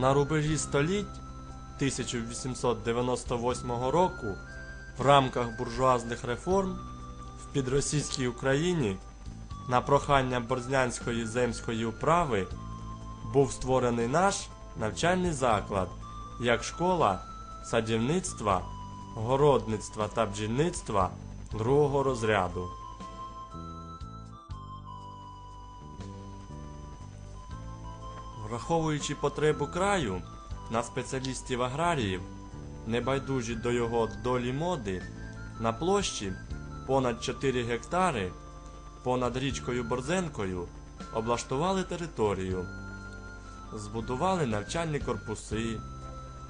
На рубежі століть 1898 року в рамках буржуазних реформ в підросійській Україні на прохання Борзнянської земської управи був створений наш навчальний заклад як школа садівництва, городництва та бджільництва другого розряду. Враховуючи потребу краю на спеціалістів аграріїв, небайдужі до його долі моди, на площі понад 4 гектари понад річкою Борзенкою облаштували територію, збудували навчальні корпуси,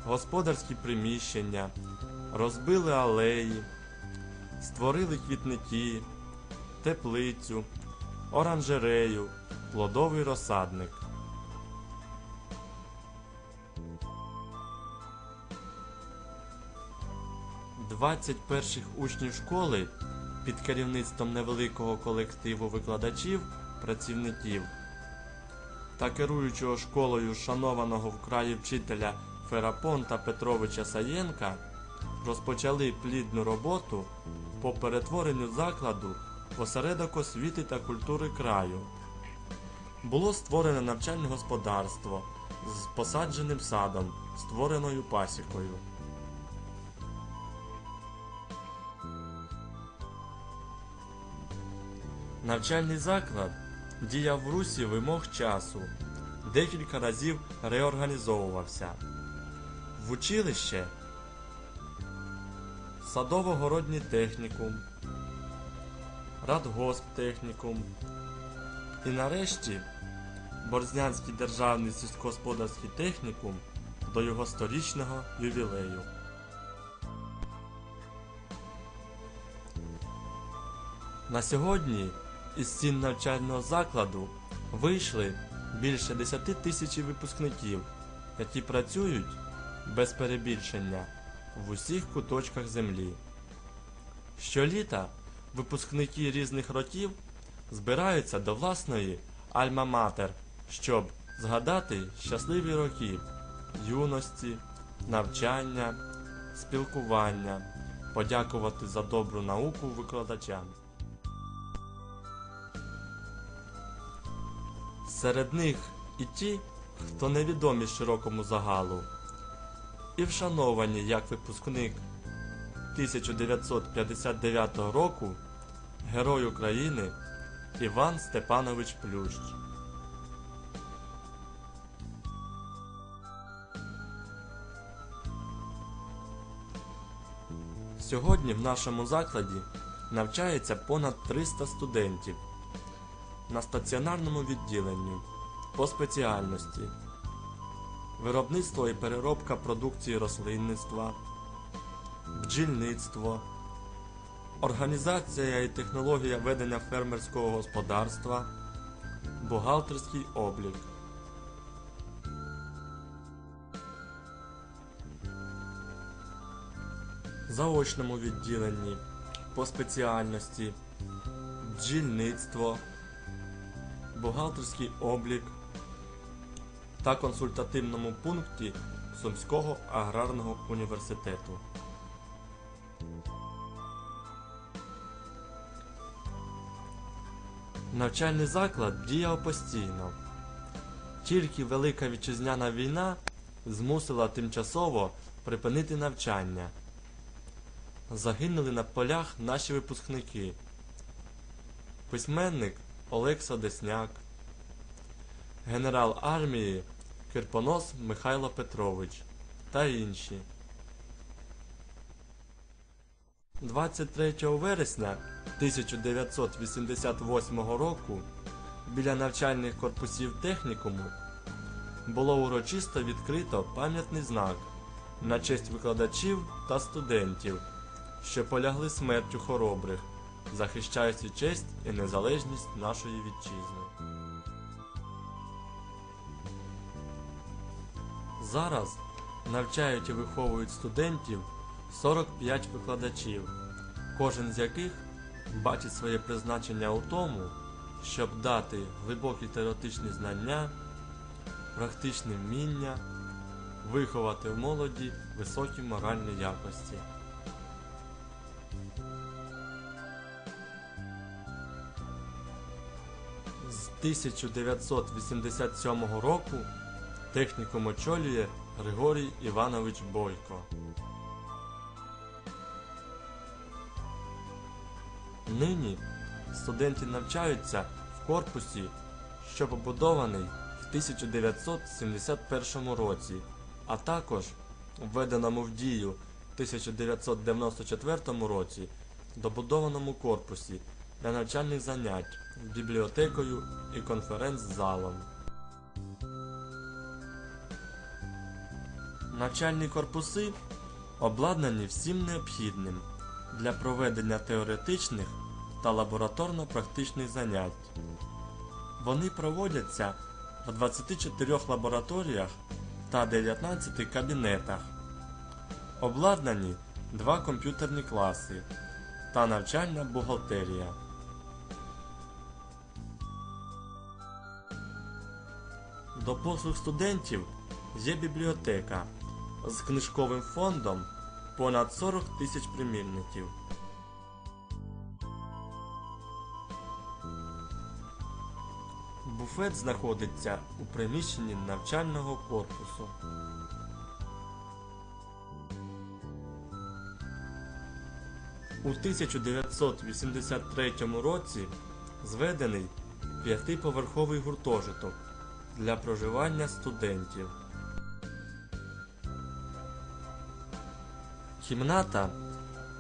господарські приміщення, розбили алеї, створили квітники, теплицю, оранжерею, плодовий розсадник. Двадцять перших учнів школи під керівництвом невеликого колективу викладачів, працівників та керуючого школою шанованого в краї вчителя Ферапонта Петровича Саєнка розпочали плідну роботу по перетворенню закладу осередок освіти та культури краю. Було створене навчальне господарство з посадженим садом, створеною пасікою. Навчальний заклад діяв в русі вимог часу, декілька разів реорганізовувався. В училище садово-городній технікум, радгосптехнікум і нарешті Борзнянський державний сільськогосподарський технікум до його сторічного ювілею. На сьогодні із стін навчального закладу вийшли більше 10 тисяч випускників, які працюють без перебільшення в усіх куточках землі. Щоліта випускники різних років збираються до власної Альма-Матер, щоб згадати щасливі роки юності, навчання, спілкування, подякувати за добру науку викладачам. Серед них і ті, хто невідомі широкому загалу, і вшановані як випускник 1959 року Герой України Іван Степанович Плющ. Сьогодні в нашому закладі навчається понад 300 студентів на стаціонарному відділенні по спеціальності виробництво і переробка продукції рослинництва, бджільництво, організація і технологія ведення фермерського господарства, бухгалтерський облік. Заочному відділенні по спеціальності бджільництво, бухгалтерський облік та консультативному пункті Сумського аграрного університету. Навчальний заклад діяв постійно. Тільки Велика Вітчизняна війна змусила тимчасово припинити навчання. Загинули на полях наші випускники. Письменник Олекса Десняк, генерал армії Кирпонос Михайло Петрович та інші. 23 вересня 1988 року біля навчальних корпусів технікуму було урочисто відкрито пам'ятний знак на честь викладачів та студентів, що полягли смертю хоробрих, захищаючи честь і незалежність нашої вітчизни. Зараз навчають і виховують студентів 45 викладачів, кожен з яких бачить своє призначення у тому, щоб дати глибокі теоретичні знання, практичне вміння виховати в молоді високі моральні якості. 1987 року технікум очолює Григорій Іванович Бойко. Нині студенти навчаються в корпусі, що побудований в 1971 році, а також введеному в дію в 1994 році добудованому корпусі для навчальних занять бібліотекою і конференц-залом. Навчальні корпуси обладнані всім необхідним для проведення теоретичних та лабораторно-практичних занять. Вони проводяться в 24 лабораторіях та 19 кабінетах. Обладнані два комп'ютерні класи та навчальна бухгалтерія. До послуг студентів є бібліотека з книжковим фондом понад 40 тисяч примірників. Буфет знаходиться у приміщенні навчального корпусу. У 1983 році зведений п'ятиповерховий гуртожиток для проживання студентів. Кімната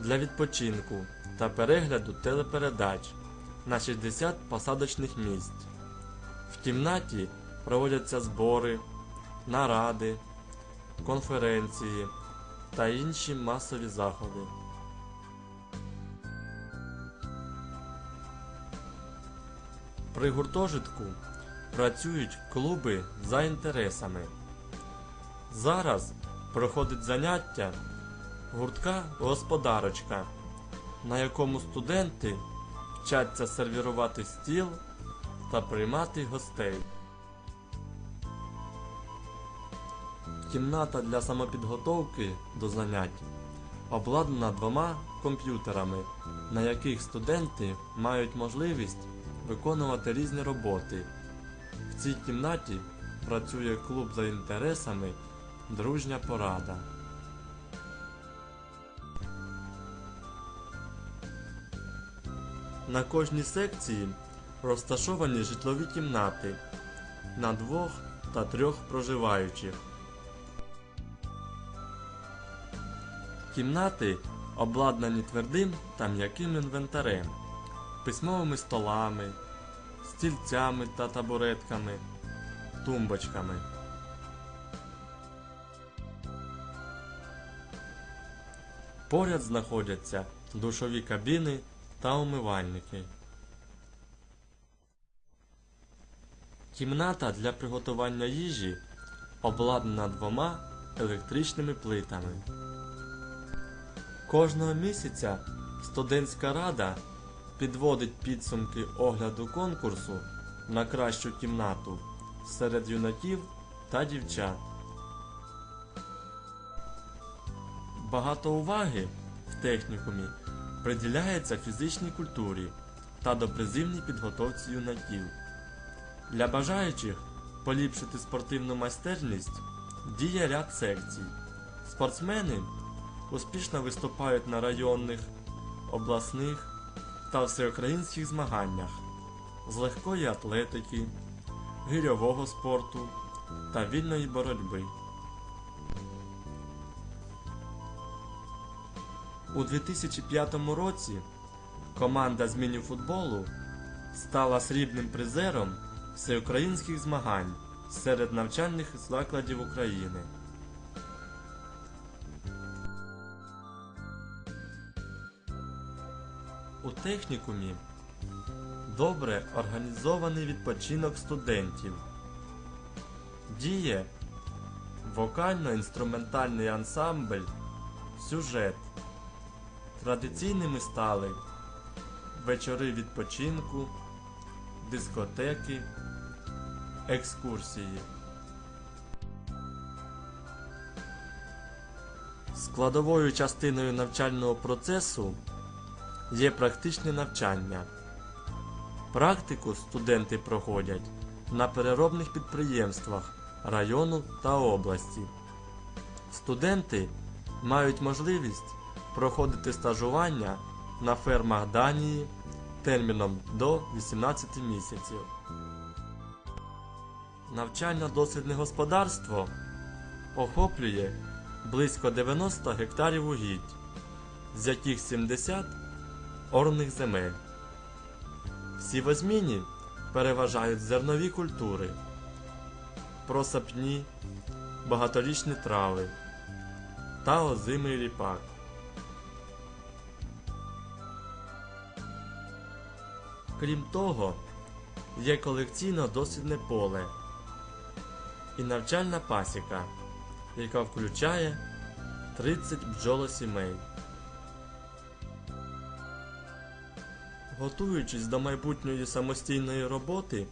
для відпочинку та перегляду телепередач на 60 посадочних місць. В кімнаті проводяться збори, наради, конференції та інші масові заходи. При гуртожитку працюють клуби за інтересами. Зараз проходить заняття гуртка Господарочка, на якому студенти вчаться сервірувати стіл та приймати гостей. Кімната для самопідготовки до занять обладнана двома комп'ютерами, на яких студенти мають можливість виконувати різні роботи. В цій кімнаті працює клуб за інтересами Дружня порада. На кожній секції розташовані житлові кімнати на двох та трьох проживаючих. Кімнати обладнані твердим та м'яким інвентарем, письмовими столами, стільцями та табуретками, тумбочками. Поряд знаходяться душові кабіни та умивальники. Кімната для приготування їжі обладнана двома електричними плитами. Кожного місяця студентська рада підводить підсумки огляду конкурсу на кращу кімнату серед юнаків та дівчат. Багато уваги в технікумі приділяється фізичній культурі та допризивній підготовці юнаків. Для бажаючих поліпшити спортивну майстерність діє ряд секцій. Спортсмени успішно виступають на районних, обласних та всеукраїнських змаганнях з легкої атлетики, гирьового спорту та вільної боротьби. У 2005 році команда з мініфутболу стала срібним призером всеукраїнських змагань серед навчальних закладів України. Технікумі добре організований відпочинок студентів. Діє вокально-інструментальний ансамбль Сюжет. Традиційними стали вечори відпочинку, дискотеки, екскурсії. Складовою частиною навчального процесу є практичне навчання. Практику студенти проходять на переробних підприємствах району та області. Студенти мають можливість проходити стажування на фермах Данії терміном до 18 місяців. Навчально-дослідне господарство охоплює близько 90 гектарів угідь, з яких 70 орних земель. Всі возміні переважають зернові культури, просапні, багаторічні трави та озимий ріпак. Крім того, є колекційно-дослідне поле і навчальна пасіка, яка включає 30 бджолосімей. Готуючись до майбутньої самостійної роботи,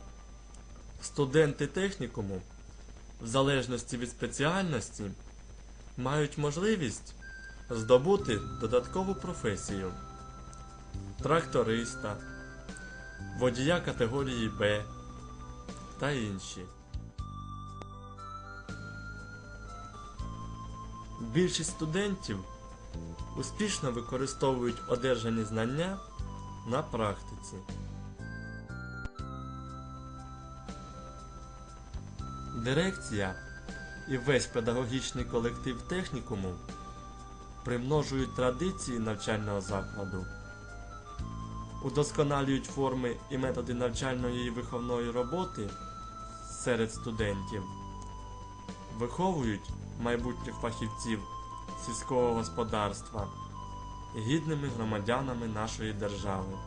студенти технікуму, в залежності від спеціальності, мають можливість здобути додаткову професію тракториста, водія категорії Б та інші. Більшість студентів успішно використовують одержані знання на практиці. Дирекція і весь педагогічний колектив технікуму примножують традиції навчального закладу, удосконалюють форми і методи навчальної і виховної роботи серед студентів, виховують майбутніх фахівців сільського господарства гідними громадянами нашої держави.